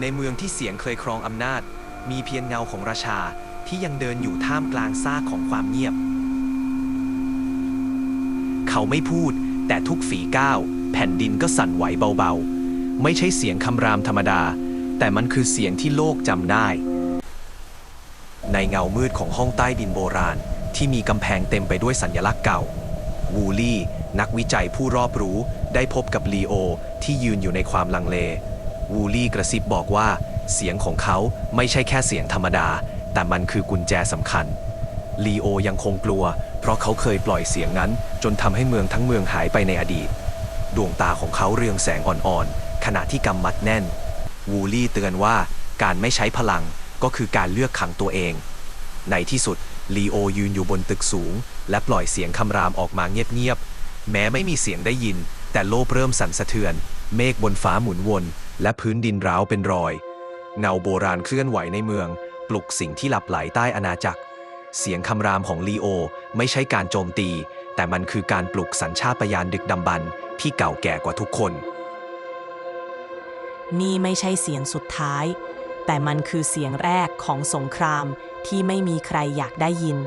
ในเมืองที่เสียงเคยครองอำนาจ มีเพียงเงาของราชาที่ยังเดินอยู่ท่ามกลางซากของความเงียบ เขาไม่พูด แต่ทุกฝีก้าว แผ่นดินก็สั่นไหวเบาๆ ไม่ใช่เสียงคำรามธรรมดา แต่มันคือเสียงที่โลกจำได้ ในเงามืดของห้องใต้ดินโบราณ ที่มีกำแพงเต็มไปด้วยสัญลักษณ์เก่า วูลี่ นักวิจัยผู้รอบรู้ได้พบกับลีโอที่ยืนอยู่ในความลังเล วูลี่กระซิบบอกว่า เสียงของเขาไม่ใช่แค่เสียงธรรมดา แต่มันคือกุญแจสำคัญลีโอยังคงกลัว เพราะเขาเคยปล่อยเสียงนั้น จนทำให้เมืองทั้งเมืองหายไปในอดีต ดวงตาของเขาเรืองแสงอ่อนๆ ขณะที่กำมัดแน่น วูลี่เตือนว่าการไม่ใช้พลังก็คือการเลือกขังตัวเอง ในที่สุดลีโอยืนอยู่บนตึกสูง และปล่อยเสียงคำรามออกมาเงียบๆ แม้ไม่มีเสียงได้ยิน แต่โลกเริ่มสั่นสะเทือน เมฆบนฟ้าหมุนวน และพื้นดินร้าวเป็นรอย เงาโบราณเคลื่อนไหวในเมือง ปลุกสิ่งที่หลับไหลใต้อาณาจักร เสียงคำรามของลีโอ ไม่ใช่การโจมตี แต่มันคือการปลุกสัญชาตญาณดึกดำบรรพ์ที่เก่าแก่กว่าทุกคน นี่ไม่ใช่เสียงสุดท้าย แต่มันคือเสียงแรกของสงครามที่ไม่มีใครอยากได้ยิน